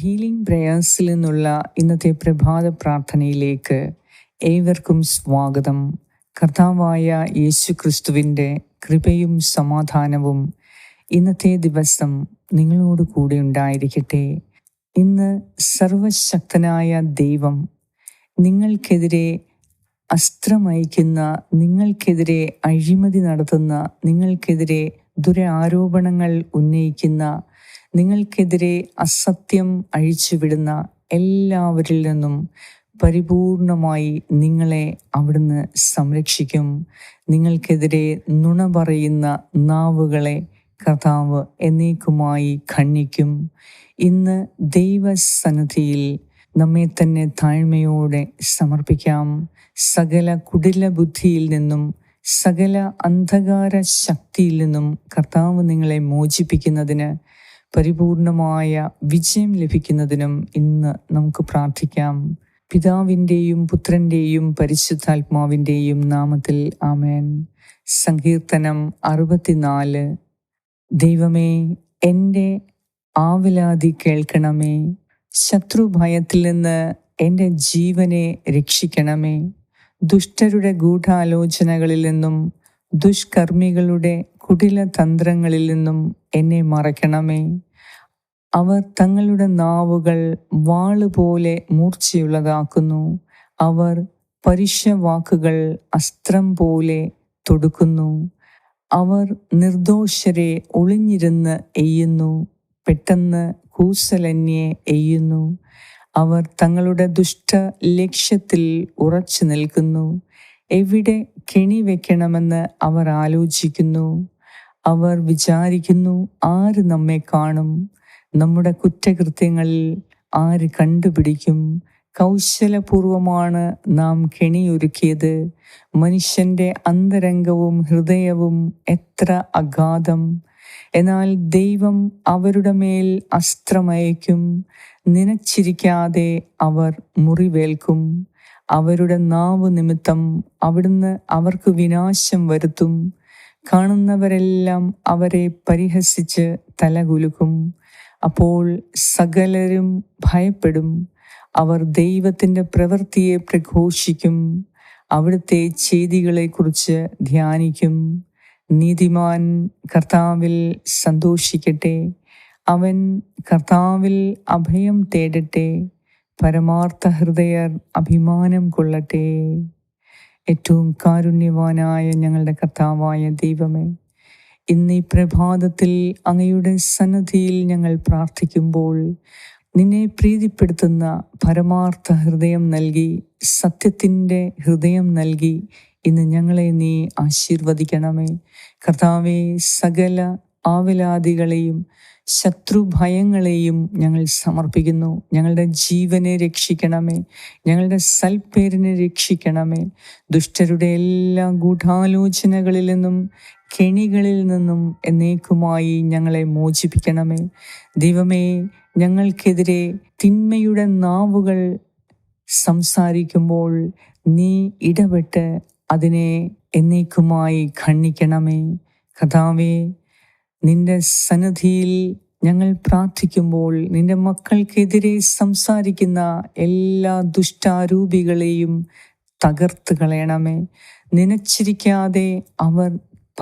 Healing പ്രേയേഴ്സിൽ നിന്നുള്ള ഇന്നത്തെ പ്രഭാത പ്രാർത്ഥനയിലേക്ക് ഏവർക്കും സ്വാഗതം. കർത്താവായ യേശു ക്രിസ്തുവിന്റെ കൃപയും സമാധാനവും ഇന്നത്തെ ദിവസം നിങ്ങളോട് കൂടെ ഉണ്ടായിരിക്കട്ടെ. ഇന്ന് സർവശക്തനായ ദൈവം നിങ്ങൾക്കെതിരെ അസ്ത്രമയക്കുന്ന നിങ്ങൾക്കെതിരെ അഴിമതി നടത്തുന്ന നിങ്ങൾക്കെതിരെ ദുരാരോപണങ്ങൾ ഉന്നയിക്കുന്ന നിങ്ങൾക്കെതിരെ അസത്യം അഴിച്ചുവിടുന്ന എല്ലാവരിൽ നിന്നും പരിപൂർണമായി നിങ്ങളെ അവിടുന്ന് സംരക്ഷിക്കും. നിങ്ങൾക്കെതിരെ നുണ പറയുന്ന നാവുകളെ കർത്താവ് എന്നേക്കുമായി ഖണ്ഡിക്കും. ഇന്ന് ദൈവസന്നിധിയിൽ നമ്മെ തന്നെ താഴ്മയോടെ സമർപ്പിക്കാം. സകല കുടില ബുദ്ധിയിൽ നിന്നും സകല അന്ധകാര ശക്തിയിൽ നിന്നും കർത്താവ് നിങ്ങളെ മോചിപ്പിക്കുന്നതിന് പരിപൂർണമായ വിജയം ലഭിക്കുന്നതിനും ഇന്ന് നമുക്ക് പ്രാർത്ഥിക്കാം. പിതാവിന്റെയും പുത്രന്റെയും പരിശുദ്ധാത്മാവിന്റെയും നാമത്തിൽ ആമേൻ. സങ്കീർത്തനം അറുപത്തിനാല്. ദൈവമേ എന്റെ ആവലാതി കേൾക്കണമേ. ശത്രുഭയത്തിൽ നിന്ന് എന്റെ ജീവനെ രക്ഷിക്കണമേ. ദുഷ്ടരുടെ ഗൂഢാലോചനകളിൽ നിന്നും ദുഷ്കർമ്മികളുടെ കുടില തന്ത്രങ്ങളിൽ നിന്നും എന്നെ മറയ്ക്കണമേ. അവർ തങ്ങളുടെ നാവുകൾ വാളുപോലെ മൂർച്ചയുള്ളതാക്കുന്നു. അവർ പരുഷവാക്കുകൾ അസ്ത്രം പോലെ തൊടുക്കുന്നു. അവർ നിർദോഷരെ ഒളിഞ്ഞിരുന്ന് എയ്യുന്നു. പെട്ടെന്ന് കൂസലന്യെ എയ്യുന്നു. അവർ തങ്ങളുടെ ദുഷ്ട ലക്ഷ്യത്തിൽ ഉറച്ചു നിൽക്കുന്നു എവിടെ കെണി വെക്കണമെന്ന് അവർ ആലോചിക്കുന്നു. അവർ വിചാരിക്കുന്നു ആര് നമ്മെ കാണും. നമ്മുടെ കുറ്റകൃത്യങ്ങളിൽ ആര് കണ്ടുപിടിക്കും. കൗശലപൂർവമാണ് നാം കെണിയൊരുക്കിയത്. മനുഷ്യന്റെ അന്തരംഗവും ഹൃദയവും എത്ര അഗാധം. എന്നാൽ ദൈവം അവരുടെ മേൽ അസ്ത്രമയക്കും നനച്ചിരിക്കാതെ അവർ മുറിവേൽക്കും. അവരുടെ നാവ് നിമിത്തം അവിടുന്ന് അവർക്ക് വിനാശം വരുത്തും. കാണുന്നവരെല്ലാം അവരെ പരിഹസിച്ച് തലകുലുക്കും. അപ്പോൾ സകലരും ഭയപ്പെടും. അവർ ദൈവത്തിന്റെ പ്രവൃത്തിയെ പ്രഘോഷിക്കും. അവിടുത്തെ ചെയ്തികളെക്കുറിച്ച് ധ്യാനിക്കും. നീതിമാൻ കർത്താവിൽ സന്തോഷിക്കട്ടെ. അവൻ കർത്താവിൽ അഭയം തേടട്ടെ. പരമാർത്ഥ ഹൃദയർ അഭിമാനം കൊള്ളട്ടെ. ഏറ്റവും കാരുണ്യവാനായ ഞങ്ങളുടെ കർത്താവായ ദൈവമേ ഇന്ന് ഈ പ്രഭാതത്തിൽ അങ്ങയുടെ സന്നദ്ധിയിൽ ഞങ്ങൾ പ്രാർത്ഥിക്കുമ്പോൾ നിന്നെ പ്രീതിപ്പെടുത്തുന്ന പരമാർത്ഥ ഹൃദയം നൽകി സത്യത്തിന്റെ ഹൃദയം നൽകി ഇന്ന് ഞങ്ങളെ നീ ആശീർവദിക്കണമേ. കർത്താവെ സകല ആവലാദികളെയും ശത്രുഭയങ്ങളെയും ഞങ്ങൾ സമർപ്പിക്കുന്നു. ഞങ്ങളുടെ ജീവനെ രക്ഷിക്കണമേ. ഞങ്ങളുടെ സൽപ്പേരിനെ രക്ഷിക്കണമേ. ദുഷ്ടരുടെ എല്ലാ ഗൂഢാലോചനകളിൽ നിന്നും കെണികളിൽ നിന്നും എന്നേക്കുമായി ഞങ്ങളെ മോചിപ്പിക്കണമേ. ദൈവമേ ഞങ്ങൾക്കെതിരെ തിന്മയുടെ നാവുകൾ സംസാരിക്കുമ്പോൾ നീ ഇടപെട്ട് അതിനെ എന്നേക്കുമായി ഖണ്ഡിക്കണമേ. കഥാവേ നിന്റെ സന്നിധിയിൽ ഞങ്ങൾ പ്രാർത്ഥിക്കുമ്പോൾ നിന്റെ മക്കൾക്കെതിരെ സംസാരിക്കുന്ന എല്ലാ ദുഷ്ടാരൂപികളെയും തകർത്ത് കളയണമേ. നനച്ചിരിക്കാതെ അവർ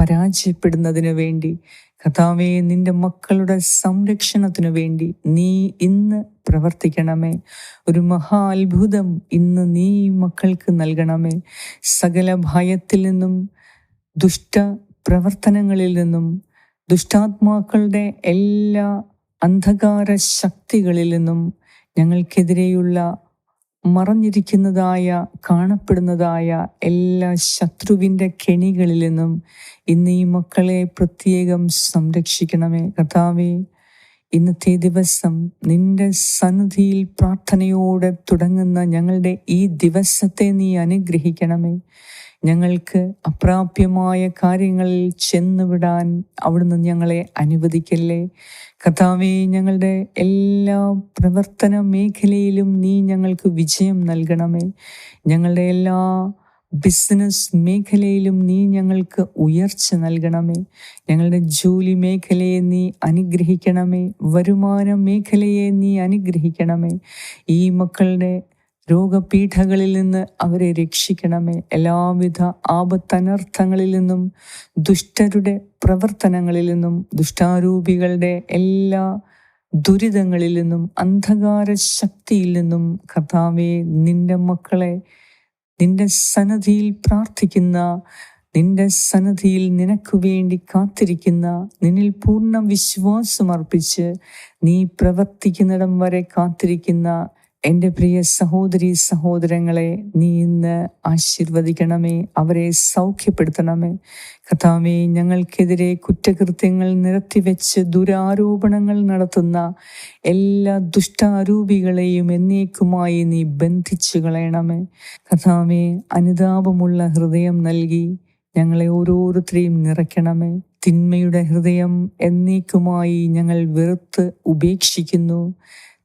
പരാജയപ്പെടുന്നതിന് വേണ്ടി കഥാവെ നിന്റെ മക്കളുടെ സംരക്ഷണത്തിനു വേണ്ടി നീ ഇന്ന് പ്രവർത്തിക്കണമേ. ഒരു മഹാ അത്ഭുതം ഇന്ന് നീ മക്കൾക്ക് നൽകണമേ. സകല ഭയത്തിൽ നിന്നും ദുഷ്ട പ്രവർത്തനങ്ങളിൽ നിന്നും ദുഷ്ടാത്മാക്കളുടെ എല്ലാ അന്ധകാര ശക്തികളിൽ നിന്നും ഞങ്ങൾക്കെതിരെയുള്ള മറഞ്ഞിരിക്കുന്നതായ കാണപ്പെടുന്നതായ എല്ലാ ശത്രുവിന്റെ കെണികളിൽ നിന്നും ഇന്ന് ഈ മക്കളെ പ്രത്യേകം സംരക്ഷിക്കണമേ. കർത്താവേ ഇന്നത്തെ ദിവസം നിന്റെ സന്നിധിയിൽ പ്രാർത്ഥനയോടെ തുടങ്ങുന്ന ഞങ്ങളുടെ ഈ ദിവസത്തെ നീ അനുഗ്രഹിക്കണമേ. ഞങ്ങൾക്ക് അപ്രാപ്യമായ കാര്യങ്ങളിൽ ചെന്നുവിടാൻ അവിടുന്ന് ഞങ്ങളെ അനുവദിക്കല്ലേ? കഥാവെ ഞങ്ങളുടെ എല്ലാ പ്രവർത്തന മേഖലയിലും നീ ഞങ്ങൾക്ക് വിജയം നൽകണമേ. ഞങ്ങളുടെ എല്ലാ ബിസിനസ് മേഖലയിലും നീ ഞങ്ങൾക്ക് ഉയർച്ച നൽകണമേ. ഞങ്ങളുടെ ജോലി മേഖലയെ നീ അനുഗ്രഹിക്കണമേ. വരുമാന മേഖലയെ നീ അനുഗ്രഹിക്കണമേ. ഈ മക്കളുടെ രോഗപീഠകളിൽ നിന്ന് അവരെ രക്ഷിക്കണമേ. എല്ലാവിധ ആപത്തനർത്ഥങ്ങളിൽ നിന്നും ദുഷ്ടരുടെ പ്രവർത്തനങ്ങളിൽ നിന്നും ദുഷ്ടാരൂപികളുടെ എല്ലാ ദുരിതങ്ങളിൽ നിന്നും അന്ധകാര ശക്തിയിൽ നിന്നും കർത്താവെ നിന്റെ മക്കളെ നിന്റെ സന്നദ്ധിയിൽ പ്രാർത്ഥിക്കുന്ന നിന്റെ സന്നദ്ധിയിൽ നിനക്ക് വേണ്ടി കാത്തിരിക്കുന്ന നിന്നിൽ പൂർണ വിശ്വാസം അർപ്പിച്ച് നീ പ്രവർത്തിക്കുന്നിടം വരെ കാത്തിരിക്കുന്ന എന്റെ പ്രിയ സഹോദരി സഹോദരങ്ങളെ നീ ഇന്ന് ആശീർവദിക്കണമേ അവരെ സൗഖ്യപ്പെടുത്തണമേ. കഥാമേ ഞങ്ങൾക്കെതിരെ കുറ്റകൃത്യങ്ങൾ നിരത്തിവെച്ച് ദുരാരോപണങ്ങൾ നടത്തുന്ന എല്ലാ ദുഷ്ടാരൂപികളെയും എന്നേക്കുമായി നീ ബന്ധിച്ചു കളയണമേ. കഥാമേ അനുതാപമുള്ള ഹൃദയം നൽകി ഞങ്ങളെ ഓരോരുത്തരെയും നിറയ്ക്കണമേ. തിന്മയുടെ ഹൃദയം എന്നേക്കുമായി ഞങ്ങൾ വെറുത്ത് ഉപേക്ഷിക്കുന്നു.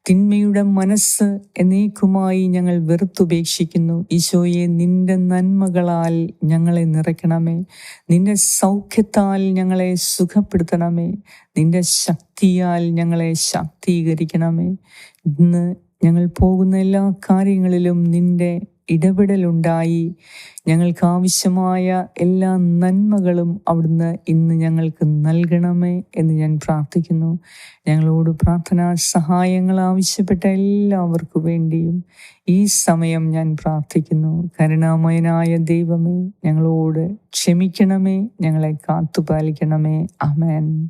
തിന്മയുടെ മനസ്സ് എന്നേക്കുമായി ഞങ്ങൾ വെറുത്തുപേക്ഷിക്കുന്നു. ഈശോയെ നിന്റെ നന്മകളാൽ ഞങ്ങളെ നിറയ്ക്കണമേ. നിന്റെ സൗഖ്യത്താൽ ഞങ്ങളെ സുഖപ്പെടുത്തണമേ. നിന്റെ ശക്തിയാൽ ഞങ്ങളെ ശാക്തീകരിക്കണമേ. ഇന്ന് ഞങ്ങൾ പോകുന്ന എല്ലാ കാര്യങ്ങളിലും നിന്റെ ഇടപെടലുണ്ടായി. ഞങ്ങൾക്ക് ആവശ്യമായ എല്ലാ നന്മകളും അവിടുന്ന് ഇന്ന് ഞങ്ങൾക്ക് നൽകണമേ എന്ന് ഞാൻ പ്രാർത്ഥിക്കുന്നു. ഞങ്ങളോട് പ്രാർത്ഥനാ സഹായങ്ങൾ ആവശ്യപ്പെട്ട എല്ലാവർക്കു വേണ്ടിയും ഈ സമയം ഞാൻ പ്രാർത്ഥിക്കുന്നു. കരുണാമയനായ ദൈവമേ ഞങ്ങളോട് ക്ഷമിക്കണമേ ഞങ്ങളെ കാത്തുപാലിക്കണമേ. അമേൻ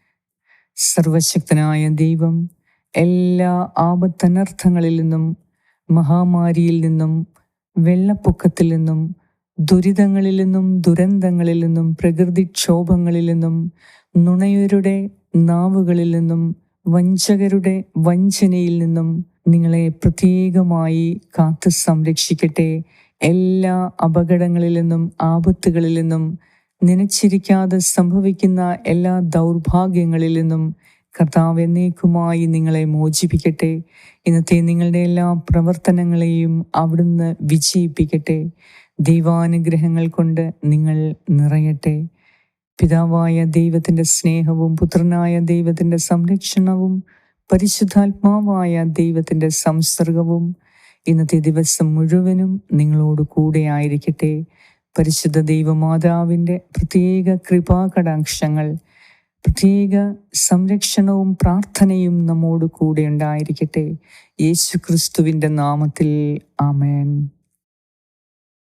സർവശക്തനായ ദൈവം എല്ലാ ആപത്തനർത്ഥങ്ങളിൽ നിന്നും മഹാമാരിയിൽ നിന്നും വെള്ളപ്പൊക്കത്തിൽ നിന്നും ദുരിതങ്ങളിൽ നിന്നും ദുരന്തങ്ങളിൽ നിന്നും പ്രകൃതിക്ഷോഭങ്ങളിൽ നിന്നും നുണയരുടെ നാവുകളിൽ നിന്നും വഞ്ചകരുടെ വഞ്ചനയിൽ നിന്നും നിങ്ങളെ പ്രത്യേകമായി കാത്തു സംരക്ഷിക്കട്ടെ. എല്ലാ അപകടങ്ങളിൽ നിന്നും ആപത്തുകളിൽ നിന്നും നനച്ചിരിക്കാതെ സംഭവിക്കുന്ന എല്ലാ ദൗർഭാഗ്യങ്ങളിൽ നിന്നും കർത്താവ് എന്നേക്കുമായി നിങ്ങളെ മോചിപ്പിക്കട്ടെ. ഇന്നത്തെ നിങ്ങളുടെ എല്ലാ പ്രവർത്തനങ്ങളെയും അവിടുന്ന് വിജയിപ്പിക്കട്ടെ. ദൈവാനുഗ്രഹങ്ങൾ കൊണ്ട് നിങ്ങൾ നിറയട്ടെ. പിതാവായ ദൈവത്തിന്റെ സ്നേഹവും പുത്രനായ ദൈവത്തിന്റെ സംരക്ഷണവും പരിശുദ്ധാത്മാവായ ദൈവത്തിന്റെ സംസർഗവും ഇന്നത്തെ ദിവസം മുഴുവനും നിങ്ങളോട് കൂടെ ആയിരിക്കട്ടെ. പരിശുദ്ധ ദൈവമാതാവിന്റെ പ്രത്യേക കൃപാകടാക്ഷങ്ങൾ പ്രത്യേക സംരക്ഷണവും പ്രാർത്ഥനയും നമ്മോട് കൂടെ ഉണ്ടായിരിക്കട്ടെ. യേശു ക്രിസ്തുവിന്റെ നാമത്തിൽ ആമേൻ.